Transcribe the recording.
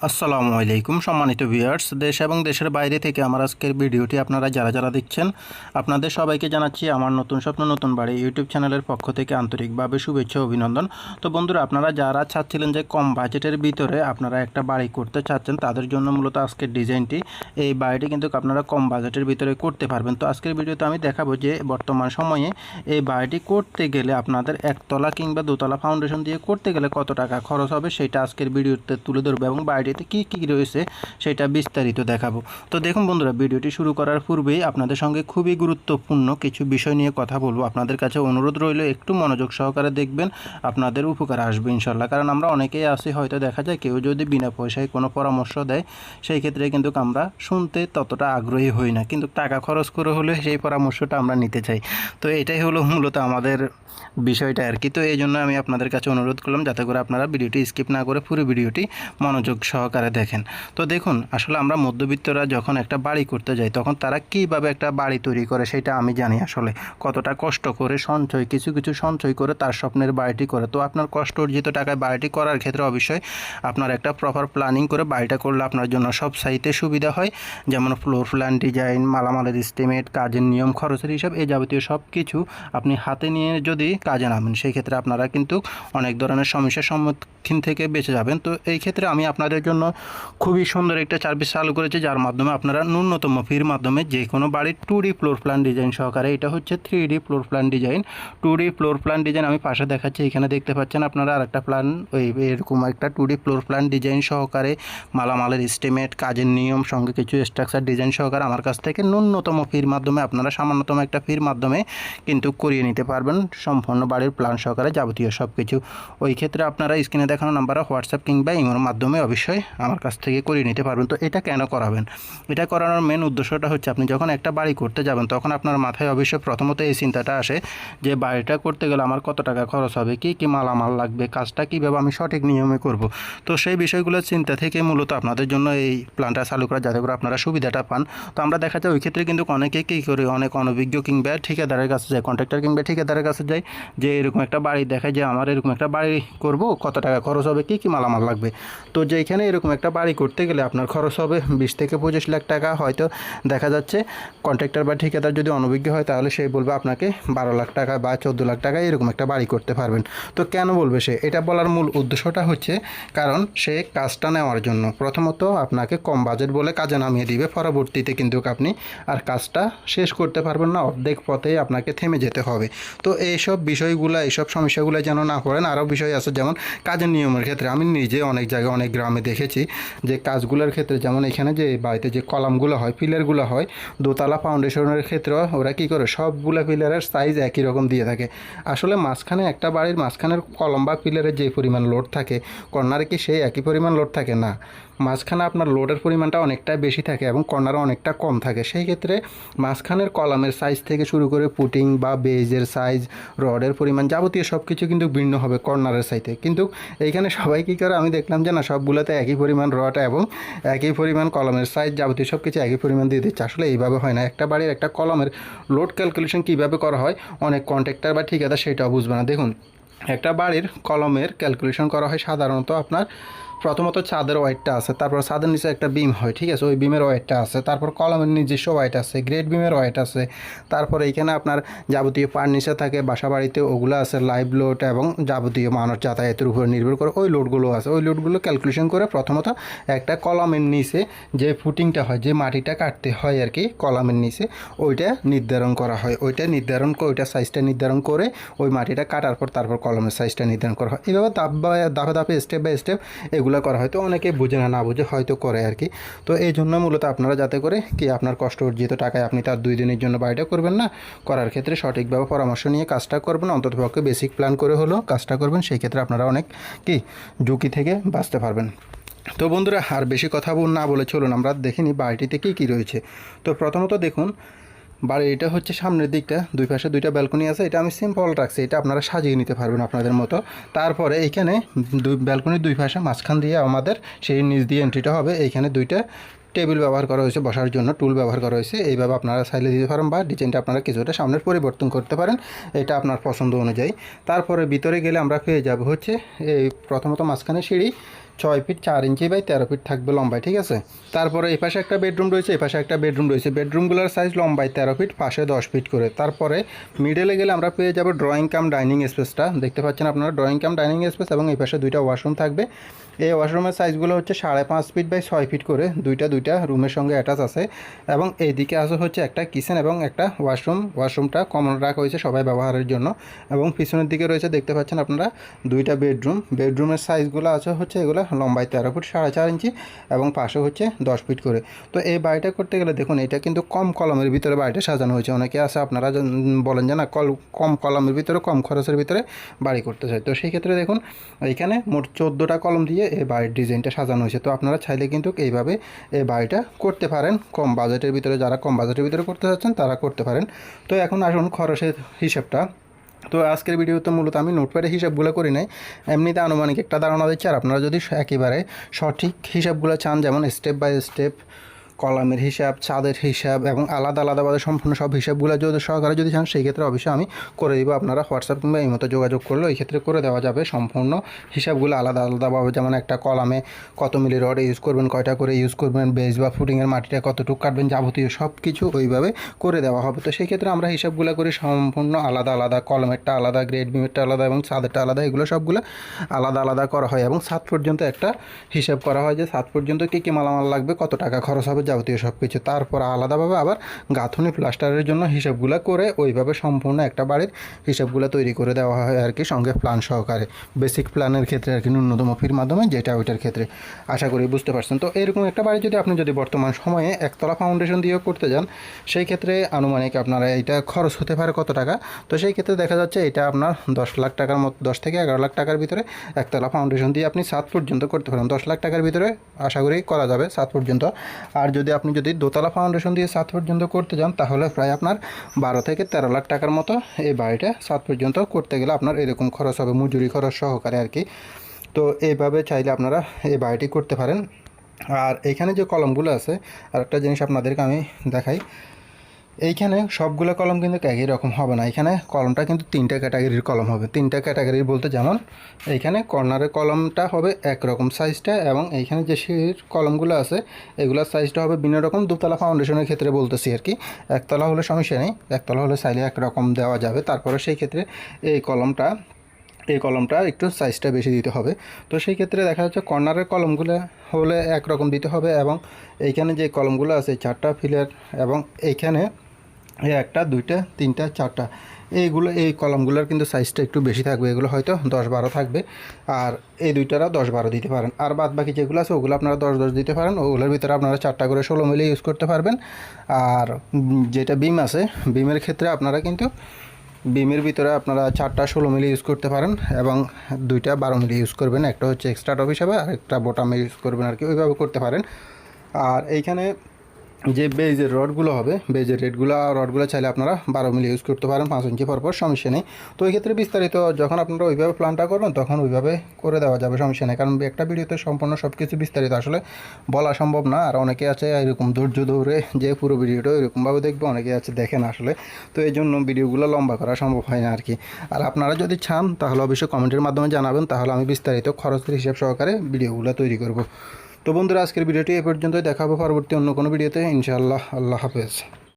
আসসালামু আলাইকুম সম্মানিত ভিউয়ার্স, দেশ এবং দেশের বাইরে থেকে আমার আজকের ভিডিওটি আপনারা যারা যারা দেখছেন, আপনাদের সবাইকে জানাচ্ছি আমার নতুন স্বপ্ন, নতুন বাড়ি ইউটিউব চ্যানেলের পক্ষ থেকে আন্তরিকভাবে শুভেচ্ছা, অভিনন্দন। তো বন্ধুরা, আপনারা যারা চাচ্ছিলেন যে কম বাজেটের ভিতরে আপনারা একটা বাড়ি করতে চাচ্ছেন, তাদের জন্য মূলত আজকের ডিজাইনটি, এই বাড়িটি কিন্তু আপনারা কম বাজেটের ভিতরে করতে পারবেন। তো আজকের ভিডিওতে আমি দেখাবো যে বর্তমান সময়ে এই বাড়িটি করতে গেলে আপনাদের একতলা কিংবা দোতলা ফাউন্ডেশন দিয়ে করতে গেলে কত টাকা খরচ হবে, সেটা আজকের ভিডিওতে তুলে ধরবো এবং বাড়িটিতে কী কী রয়েছে সেটা বিস্তারিত দেখাবো। তো দেখুন বন্ধুরা, ভিডিওটি শুরু করার পূর্বেই আপনাদের সঙ্গে খুবই গুরুত্বপূর্ণ কিছু বিষয় নিয়ে কথা বলব। আপনাদের কাছে অনুরোধ রইল, একটু মনোযোগ সহকারে দেখবেন, আপনাদের উপকার আসবে ইনশাল্লাহ কারণ আমরা অনেকেই আসি হয়তো দেখা যায় কেউ যদি বিনা পয়সায় কোনো পরামর্শ দেয়, সেই ক্ষেত্রে কিন্তু আমরা শুনতে ততটা আগ্রহী হই না। কিন্তু টাকা খরচ করে হলে সেই পরামর্শটা আমরা নিতে চাই। তো এটাই হলো মূলত আমাদের বিষয়টা আর কি। তো এই জন্য আমি আপনাদের কাছে অনুরোধ করলাম, যাতে করে আপনারা ভিডিওটি স্কিপ না করে পুরো ভিডিওটি মনোযোগ সহকারে দেখেন। তো দেখুন, আসলে আমরা মধ্যবিত্তরা যখন একটা বাড়ি করতে যাই, তখন তারা কীভাবে একটা বাড়ি তৈরি করে সেটা আমি জানি আসলে। কতটা কষ্ট করে সঞ্চয়, কিছু কিছু সঞ্চয় করে তার স্বপ্নের বাড়িটি করে। তো আপনার কষ্ট অর্জিত টাকায় বাড়িটি করার ক্ষেত্রে অবশ্যই আপনার একটা প্রপার প্ল্যানিং করে বাড়িটা করলে আপনার জন্য সব সাইতে সুবিধা হয়। যেমন ফ্লোর প্ল্যান ডিজাইন মালামালের এস্টিমেট কাজের নিয়ম, খরচের হিসাব এই যাবতীয় সব কিছু আপনি হাতে নিয়ে যদি কাজে নামেন সেই ক্ষেত্রে আপনারা কিন্তু অনেক ধরনের সমস্যার সম্মুখীন থেকে বেঁচে যাবেন। তো এই ক্ষেত্রে আমি আপনাদের জন্য খুবই সুন্দর একটা সার্ভিস চালু করেছে, যার মাধ্যমে আপনারা ন্যূনতম ফির মাধ্যমে যে কোনো বাড়ির two D floor plan design সহকারে এটা হচ্ছে three D floor plan design two D floor plan design আমি পাশে দেখাচ্ছি, এখানে দেখতে পাচ্ছেন আপনারা আরেকটা প্ল্যান ওই এরকম একটা two D floor plan design সহকারে মালামালের এস্টিমেট কাজের নিয়ম, সঙ্গে কিছু স্ট্রাকচার ডিজাইন সহকারে আমার কাছ থেকে ন্যূনতম ফির মাধ্যমে আপনারা সামান্যতম একটা ফির মাধ্যমে কিন্তু করিয়ে নিতে পারবেন সম্পূর্ণ বাড়ির প্ল্যান সহকারে যাবতীয় সব কিছু ওই ক্ষেত্রে আপনারা স্ক্রিনে দেখানো নাম্বারে হোয়াটসঅ্যাপ কিংবা ইমোর মাধ্যমে অবশ্যই আমার কাছ থেকে করিয়ে নিতে পারবেন। তো এটা কেন করাবেন? এটা করানোর মেন উদ্দেশ্যটা হচ্ছে আপনি যখন একটা বাড়ি করতে যাবেন, তখন আপনার মাথায় অবশ্যই প্রথমত এই চিন্তাটা আসে যে, বাড়িটা করতে গেলে আমার কত টাকা খরচ হবে? কী কী মালামাল লাগবে? কাজটা কীভাবে আমি সঠিক নিয়মে করব? তো সেই বিষয়গুলোর চিন্তা থেকে মূলত আপনাদের জন্য এই প্ল্যানটা চালু করা, যাতে করে আপনারা সুবিধাটা পান। তো আমরা দেখা যায় ওই ক্ষেত্রে কিন্তু অনেকে কী করে, অনেক অনভিজ্ঞ কিংবা ঠিকাদারের কাছে যায় কন্ট্রাক্টর কিংবা ঠিকাদারের কাছে যায় যে, এরকম একটা বাড়ি দেখায় যে, আমার এরকম একটা বাড়ি করব, কত টাকা খরচ হবে? কী কী মালামাল লাগবে? তো যেখানে এরকম একটা বাড়ি করতে গেলে আপনার খরচ হবে বিশ থেকে পঁচিশ লাখ টাকা। হয়তো দেখা যাচ্ছে কন্ট্রাক্টর বা ঠিকাদার যদি অনভিজ্ঞ হয়, তাহলে সে বলবে আপনাকে বারো লাখ টাকা বা চোদ্দ লাখ টাকা এরকম একটা বাড়ি করতে পারবেন। তো কেন বলবে সে? এটা বলার মূল উদ্দেশ্যটা হচ্ছে, কারণ সে কাজটা নেওয়ার জন্য। প্রথমত আপনাকে কম বাজেট বলে কাজে নামিয়ে দিবে, পরবর্তীতে কিন্তু আপনি আর কাজটা শেষ করতে পারবেন না, অর্ধেক পথেই আপনাকে থেমে যেতে হবে। তো এইসব বিষয়গুলো, এইসব সমস্যাগুলো যেন না করেন আরও বিষয় আছে যেমন কাজের নিয়মের ক্ষেত্রে। আমি নিজে অনেক জায়গায়, অনেক গ্রামে দেখেছি যে কাজগুলোর ক্ষেত্রে, যেমন এখানে যে বাড়িতে যে কলামগুলো হয়, পিলারগুলো হয়, দোতলা ফাউন্ডেশনের ক্ষেত্রে ওরা কী করে, সবগুলো পিলারের সাইজ একই রকম দিয়ে থাকে। আসলে মাঝখানে একটা বাড়ির মাঝখানের কলম বা পিলারের যে পরিমাণ লোড থাকে, কর্নারে কি সেই একই পরিমাণ লোড থাকে? না। মাঝখানে আপনার লোডের পরিমাণটা অনেকটাই বেশি থাকে এবং কর্নারও অনেকটা কম থাকে। সেই ক্ষেত্রে মাঝখানের কলামের সাইজ থেকে শুরু করে পুটিং বা বেজের সাইজ রডের পরিমাণ যাবতীয় সব কিছু কিন্তু ভিন্ন হবে কর্নারের সাইজে কিন্তু এইখানে সবাই কী করে? আমি দেখলাম যে না, সবগুলোতে একই পরিমাণ রড এবং একই পরিমাণ কলমের সাইজ যাবতীয় সব কিছু একই পরিমাণ দিয়ে দিচ্ছে। আসলে এইভাবে হয় না। একটা বাড়ির একটা কলমের লোড ক্যালকুলেশন কীভাবে করা হয়? অনেক কন্ট্রাক্টর বা ঠিকাদার সেটাও বুঝবে না। দেখুন, একটা বাড়ির কলমের ক্যালকুলেশন করা হয় সাধারণত আপনার প্রথমত ছাদের ওয়াইটটা আছে, তারপর ছাদের নিচে একটা বিম হয়, ঠিক আছে? ওই বিমের ওয়াইটটা আছে, তারপর কলমের নিজস্ব ওয়াইট আছে, গ্রেট বিমের ওয়াইট আছে, তারপর এইখানে আপনার যাবতীয় ফার্নিচার থাকে বাসা বাড়িতে ওগুলো আছে লাইভ লোড এবং যাবতীয় মানুষ যাতায়াতের উপর নির্ভর করে ওই লোডগুলো আছে। ওই লোডগুলো ক্যালকুলেশন করে প্রথমত একটা কলমের নিচে যে ফুটিংটা হয়, যে মাটিটা কাটতে হয় আর কি, কলমের নিচে, ওইটা নির্ধারণ করা হয়। ওইটা নির্ধারণ করে ওইটা সাইজটা নির্ধারণ করে ওই মাটিটা কাটার পর তারপর কলমের সাইজটা নির্ধারণ করা হয়। এভাবে ধাপ বা- ধাপে ধাপে স্টেপ বাই স্টেপ এগুলো করা হয়, তো অনেকে বুঝে না না বুঝে হয়তো করে আর কি। তো এই জন্য মূলত আপনারা যাতে করে কি আপনার কষ্ট অর্জিত টাকায় আপনি তার দুই দিনের জন্য বাড়িটা করবেন না, করার ক্ষেত্রে সঠিকভাবে পরামর্শ নিয়ে কাজটা করবেন, অন্ততপক্ষে বেসিক প্ল্যান করে হলেও কাজটা করবেন, সেই ক্ষেত্রে আপনারা অনেক কি ঝুঁকি থেকে বাঁচতে পারবেন। তো বন্ধুরা, আর বেশি কথা না বলে চলুন, আমরা দেখিনি বাড়িটিতে কী কী রয়েছে। তো প্রথমত দেখুন বাড়ির এটা হচ্ছে সামনের দিকটা, দুই পাশে দুইটা ব্যালকনি আছে, এটা আমি সিম্পল রাখছি, এটা আপনারা সাজিয়ে নিতে পারবেন আপনাদের মতো। তারপরে এইখানে দুই ব্যালকনির দুই পাশে মাঝখান দিয়ে আমাদের সেই নিচ দিয়ে এন্ট্রিটা হবে এইখানে দুইটা টেবিল ব্যবহার করা হয়েছে, বসার জন্য টুল ব্যবহার করা হয়েছে, এইভাবে আপনারা সাইলে দিতে পারেন বা ডিজাইনটা আপনারা কিছুটা সামনের পরিবর্তন করতে পারেন, এটা আপনার পছন্দ অনুযায়ী। তারপরে ভিতরে গেলে আমরা পেয়ে যাব হচ্ছে, এই প্রথমত মাঝখানে সিঁড়ি ছয় ফিট চার ইঞ্চি বাই তেরো ফিট থাকবে লম্বায়, ঠিক আছে? তারপরে এই পাশে একটা বেডরুম রয়েছে, এই পাশে একটা বেডরুম রয়েছে। বেডরুমগুলোর সাইজ লম্বায় তেরো ফিট পাশে দশ ফিট করে। তারপরে মিডলে গেলে আমরা পেয়ে যাব ড্রয়িং কাম ডাইনিং স্পেসটা দেখতে পাচ্ছেন আপনারা ড্রয়িং কাম ডাইনিং স্পেস এবং এই পাশে দুইটা ওয়াশরুম থাকবে। এই ওয়াশরুমের সাইজগুলো হচ্ছে সাড়ে পাঁচ ফিট বাই ছয় ফিট করে। দুইটা দুইটা রুমের সঙ্গে অ্যাটাচ আছে। এবং এইদিকে আছে হচ্ছে একটা কিচেন এবং একটা ওয়াশরুম ওয়াশরুমটা কমন রাখা হয়েছে সবাই ব্যবহারের জন্য। এবং পিছনের দিকে রয়েছে, দেখতে পাচ্ছেন আপনারা, দুইটা বেডরুম বেডরুমের সাইজগুলো আছে হচ্ছে এগুলো লম্বায় তেরো ফুট, সাড়ে চার ইঞ্চি এবং পাশে হচ্ছে দশ ফিট করে। তো এই বাড়িটা করতে গেলে দেখুন, এটা কিন্তু কম কলমের ভিতরে বাড়িটা সাজানো হয়েছে। অনেকে আছে, আপনারা বলেন যে না, কল কম কলমের ভিতরে, কম খরচের ভিতরে বাড়ি করতে চায়। তো সেই ক্ষেত্রে দেখুন, এখানে মোট চোদ্দোটা কলম দিয়ে এই বাড়ির ডিজাইনটা সাজানো হয়েছে। তো আপনারা চাইলে কিন্তু এইভাবে এই বাড়িটা করতে পারেন। কম বাজেটের ভিতরে, যারা কম বাজেটের ভিতরে করতে চাচ্ছেন, তারা করতে পারেন। তো এখন আসুন খরচের হিসাবটা। তো আজকের ভিডিওতে মূলত আমি নোটপ্যাডে হিসাবগুলো করি নাই। এমনিতে আনুমানিক একটা ধারণা দিচ্ছি, আর আপনারা যদি একেবারে সঠিক হিসাবগুলো চান, যেমন স্টেপ বাই স্টেপ কলামের হিসাব, চাঁদের হিসাব এবং আলাদা আলাদাভাবে সম্পূর্ণ সব হিসাবগুলো যদি সহকারে যদি চান, সেই ক্ষেত্রে অবশ্যই আমি করে দিব। আপনারা হোয়াটসঅ্যাপ কিংবা এই মতো যোগাযোগ করলে ওই ক্ষেত্রে করে দেওয়া যাবে সম্পূর্ণ হিসাবগুলো আলাদা আলাদাভাবে যেমন একটা কলামে কত মিলি রড ইউজ করবেন, কয়টা করে ইউজ করবেন বেজ বা ফুটিংয়ের মাটিটা কতটুকু কাটবেন, যাবতীয় সব কিছু ওইভাবে করে দেওয়া হবে। তো সেই ক্ষেত্রে আমরা হিসাবগুলো করি সম্পূর্ণ আলাদা আলাদা, কলমেরটা আলাদা গ্রেড বিমেরটা আলাদা এবং ছাদেরটা আলাদা, এগুলো সবগুলো আলাদা আলাদা করা হয় এবং সাত পর্যন্ত একটা হিসাব করা হয় যে সাত পর্যন্ত কী কী মালামাল লাগবে, কত টাকা খরচ হবে যাবতীয় সব কিছু। তারপর আলাদাভাবে আবার গাঁথুনি প্লাস্টারের জন্য হিসাবগুলো করে ওইভাবে সম্পূর্ণ একটা বাড়ির হিসাবগুলো তৈরি করে দেওয়া হয় আর কি সঙ্গে প্ল্যান সহকারে। বেসিক প্ল্যানের ক্ষেত্রে আর কি ন্যূনতম ফির মাধ্যমে যেটা ওইটার ক্ষেত্রে। আশা করি বুঝতে পারছেন। তো এরকম একটা বাড়ি যদি আপনি যদি বর্তমান সময়ে একতলা ফাউন্ডেশন দিয়েও করতে যান, সেই ক্ষেত্রে আনুমানিক আপনারা এইটা খরচ হতে পারে কত টাকা? তো সেই ক্ষেত্রে দেখা যাচ্ছে এটা আপনার দশ লাখ টাকার মতো, দশ থেকে এগারো লাখ টাকার ভিতরে একতলা ফাউন্ডেশন দিয়ে আপনি সাত পর্যন্ত করতে পারেন। দশ লাখ টাকার ভিতরে আশা করি করা যাবে সাত পর্যন্ত। আর যদি আপনি যদি দোতলা ফাউন্ডেশন দিয়ে সাত পর্যন্ত করতে যান, তাহলে প্রায় আপনার বারো থেকে তেরো লাখ টাকার মতো এই বাড়িটা সাত পর্যন্ত করতে গেলে আপনার এরকম খরচ হবে, মজুরি খরচ সহকারে আর কি। তো এইভাবে চাইলে আপনারা এই বাড়িটি করতে পারেন। আর এখানে যে কলমগুলো আছে আর একটা জিনিস আপনাদেরকে আমি দেখাই। এইখানে সবগুলো কলম কিন্তু একই রকম হবে না। এখানে কলমটা কিন্তু তিনটা ক্যাটাগরির কলম হবে। তিনটা ক্যাটাগরি বলতে যেমন, এইখানে কর্নারের কলমটা হবে একরকম সাইজটা এবং এইখানে যে কলমগুলো আছে, এগুলোর সাইজটা হবে ভিন্ন রকম। দুতলা ফাউন্ডেশনের ক্ষেত্রে বলতেছি আর কি। একতলা হলে সমস্যা নেই, একতলা হলে চাইলে একরকম দেওয়া যাবে। তারপরে সেই ক্ষেত্রে এই কলমটা এই কলমটা একটু সাইজটা বেশি দিতে হবে। তো সেই ক্ষেত্রে দেখা যাচ্ছে কর্নারের কলমগুলো হলে একরকম দিতে হবে এবং এইখানে যে কলমগুলো আছে, চারটা ফিলার এবং এইখানে এই একটা, দুইটা, তিনটা, চারটা। এইগুলো, এই কলমগুলোর কিন্তু সাইজটা একটু বেশি থাকবে। এগুলো হয়তো দশ বারো থাকবে। আর এই দুইটারা দশ বারো দিতে পারেন। আর বাদ বাকি যেগুলো আছে, ওগুলো আপনারা দশ দশ দিতে পারেন। ওগুলোর ভিতরে আপনারা চারটা করে ষোলো মিলে ইউজ করতে পারবেন। আর যেটা বিম আছে বিমের ক্ষেত্রে আপনারা কিন্তু বিমের ভিতরে আপনারা চারটা ষোলো মিলি ইউজ করতে পারেন এবং দুইটা বারো মিলি ইউজ করবেন। একটা হচ্ছে এক্সট্রা টপ হিসাবে আর একটা বোটামে ইউজ করবেন আর কি। ওইভাবে করতে পারেন। আর এইখানে যে বেজের রডগুলো হবে বেজের রেডগুলো রডগুলো চাইলে আপনারা বারো মিলি ইউজ করতে পারেন, পাঁচ ইঞ্চি পর পর সমস্যা নেই। তো এই ক্ষেত্রে বিস্তারিত যখন আপনারা ওইভাবে প্ল্যানটা করবেন, তখন ওইভাবে করে দেওয়া যাবে, সমস্যা নেই। কারণ একটা ভিডিওতে সম্পূর্ণ সব কিছু বিস্তারিত আসলে বলা সম্ভব না। আর অনেকে আছে, এরকম ধৈর্য ধরে যে পুরো ভিডিওটা এরকমভাবে দেখবে, অনেকে আছে দেখেন আসলে। তো এই জন্য ভিডিওগুলো লম্বা করা সম্ভব হয় না আর কি আর আপনারা যদি চান, তাহলে অবশ্যই কমেন্টের মাধ্যমে জানাবেন, তাহলে আমি বিস্তারিত খরচের হিসাব সহকারে ভিডিওগুলো তৈরি করব। তো বন্ধুরা আজকের ভিডিওটি এ পর্যন্তই। দেখাবো পরবর্তী অন্য কোনো ভিডিওতে। ইনশাআল্লাহ আল্লাহ হাফেজ।